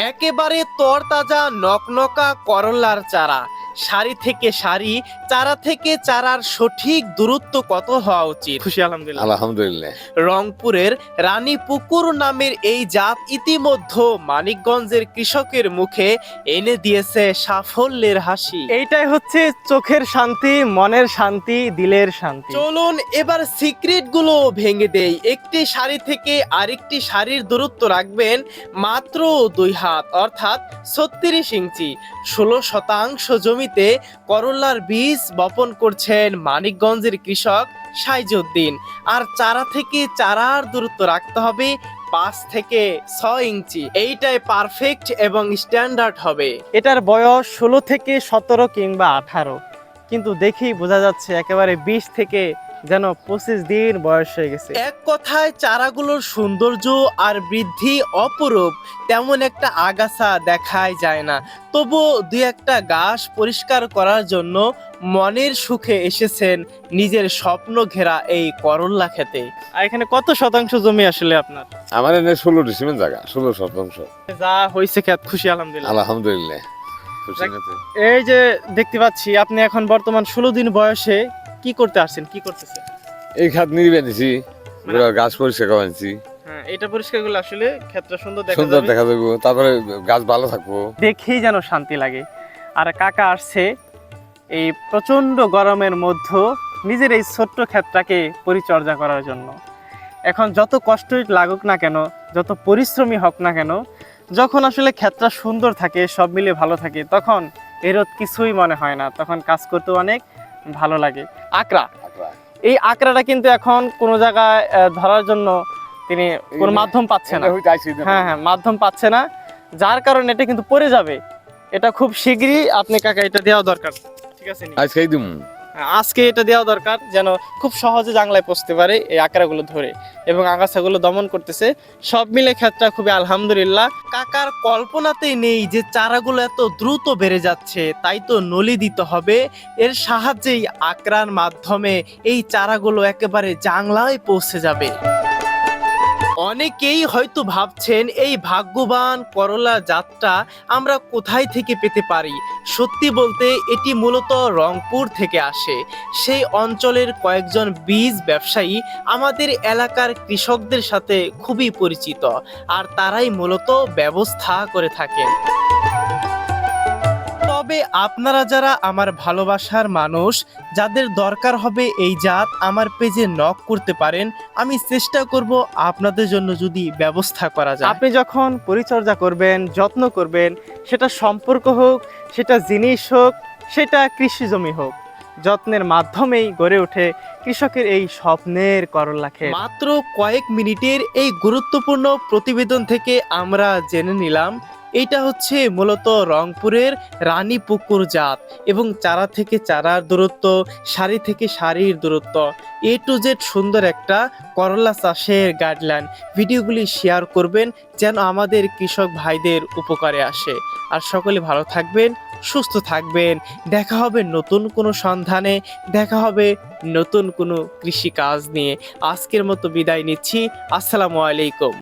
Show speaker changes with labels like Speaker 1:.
Speaker 1: একেবারে তরতাজা নকনকা করল্লার চারা। সারি থেকে সারি চারা থেকে চারার সঠিক দূরত্ব কত হওয়া উচিত? খুশি আলহামদুলিল্লাহ।
Speaker 2: আলহামদুলিল্লাহ।
Speaker 1: রংপুরের রানী পুকুর নামের এই জাত ইতিমধ্যে মানিকগঞ্জের কৃষকের মুখে এনে দিয়েছে সাফল্যের হাসি।
Speaker 3: এইটাই হচ্ছে চোখের শান্তি মনের শান্তি দিলের শান্তি।
Speaker 1: চলুন এবার সিক্রেটগুলো ভেঙে দেই। একটি শাড়ি থেকে আরেকটি শাড়ির দূরত্ব রাখবেন মাত্র দুই হাত অর্থাৎ ছত্রিশ ইঞ্চি। ষোলো শতাংশ জমিতে করলার বীজ বপন করছেন মানিকগঞ্জের কৃষক সাইজুদ্দিন আর চারা থেকে চারার দূরত্ব রাখতে হবে পাঁচ থেকে ছয় ইঞ্চি। এইটাই পারফেক্ট এবং স্ট্যান্ডার্ড হবে।
Speaker 3: এটার বয়স ষোলো থেকে সতেরো কিংবা আঠারো। কিন্তু দেখেই বোঝা যাচ্ছে একেবারে বিশ থেকে যেন পঁচিশ দিন বয়স হয়ে গেছে।
Speaker 1: এক কথায় চারাগুলোর সৌন্দর্য আর বৃদ্ধি অপরূপ তেমন একটা আগাছা দেখাই যায় না। তবুও দুই একটা গাছ পরিষ্কার করার জন্য মনের সুখে এসেছেন নিজের স্বপ্ন ঘেরা এই করল্লা খেতে।
Speaker 3: আর এখানে কত শতাংশ জমি আসলে আপনার?
Speaker 2: আমার এনে ষোলো ডিসিমেন্ট জায়গা ষোলো শতাংশ।
Speaker 3: যা হয়েছে খেত খুশি আলহামদুলিল্লাহ।
Speaker 2: আলহামদুলিল্লাহ।
Speaker 3: এই যে দেখতে পাচ্ছি আপনি এখন বর্তমান ষোলো দিন বয়সে কি করতে আসছেন? কি করতেছেন
Speaker 2: এই খাত নিছি পুরো গাছ পরিষ্কার করে আনছি।
Speaker 3: হ্যাঁ এটা পরিষ্কার করলে আসলে ক্ষেতটা সুন্দর দেখা
Speaker 2: সুন্দর দেখা যাব তারপরে গাছ ভালো থাকব।
Speaker 3: দেখেই যেন শান্তি লাগে। আর কাকা আসছে এই প্রচণ্ড গরমের মধ্যে নিজের এই ছোট্ট ক্ষেতটাকে পরিচর্যা করার জন্য। এখন যত কষ্টই লাগুক না কেন যত পরিশ্রমী হোক না কেন যখন আসলে ক্ষেতটা সুন্দর থাকে সব মিলে ভালো থাকে তখন এরত কিছুই মনে হয় না। তখন কাজ করতে অনেক ভালো লাগে। আকরা। এই আকরাটা কিন্তু এখন কোনো জায়গায় ধরার জন্য তিনি কোনো মাধ্যম পাচ্ছে না। হ্যাঁ হ্যাঁ মাধ্যম পাচ্ছে না। যার কারণে এটা কিন্তু পড়ে যাবে। এটা খুব শীঘ্রই আপনি কাকা এটা দেওয়া দরকার। ঠিক আছে
Speaker 2: আজকেই দিম।
Speaker 3: আজকে এটা দেওয়া দরকার যেন খুব সহজে জাংলায় পৌঁছতে পারে এই আঁকড়াগুলো ধরে এবং আগাছাগুলো দমন করতেছে। সব মিলে ক্ষেত্রটা খুবই আলহামদুলিল্লাহ।
Speaker 1: কাকার কল্পনাতেই নেই যে চারাগুলো এত দ্রুত বেড়ে যাচ্ছে, তাই তো নলি দিতে হবে। এর সাহায্যেই আকরার মাধ্যমে এই চারাগুলো একেবারে জাংলায় পৌঁছে যাবে। অনেকেই হয়তো ভাবছেন এই ভাগ্যবান করলা জাতটা আমরা কোথায় থেকে পেতে পারি? সত্যি বলতে এটি মূলত রংপুর থেকে আসে। সেই অঞ্চলের কয়েকজন বীজ ব্যবসায়ী আমাদের এলাকার কৃষকদের সাথে খুবই পরিচিত, আর তারাই মূলত ব্যবস্থা করে থাকেন। তবে আপনারা যারা আমার ভালোবাসার মানুষ যাদের দরকার হবে এই জাত আমার পেজে নক করতে পারেন। আমি চেষ্টা করব আপনাদের জন্য যদি ব্যবস্থা করা যায়।
Speaker 3: আপনি যখন পরিচর্যা করবেন যত্ন করবেন সেটা সম্পর্ক হোক সেটা জিনিস হোক সেটা কৃষি জমি হোক যত্নের মাধ্যমেই গড়ে ওঠে কৃষকের এই স্বপ্নের করলা
Speaker 1: মাত্র কয়েক মিনিটের এই গুরুত্বপূর্ণ প্রতিবেদন থেকে আমরা জেনে নিলাম এটা হচ্ছে মূলত রংপুরের রানী পুকুর জাত এবং চারা থেকে চারার দূরত্ব, সারি থেকে সারির দূরত্ব এ টু জেড সুন্দর একটা করলা চাষের গাইডলাইন ভিডিওগুলি শেয়ার করবেন যেন আমাদের কৃষক ভাইদের উপকারে আসে। আর সকলে ভালো থাকবেন, সুস্থ থাকবেন। দেখা হবে নতুন কোনো সন্ধানে, দেখা হবে নতুন কোনো কৃষি কাজ নিয়ে। আজকের মতো বিদায় নিচ্ছি। আসসালামু আলাইকুম।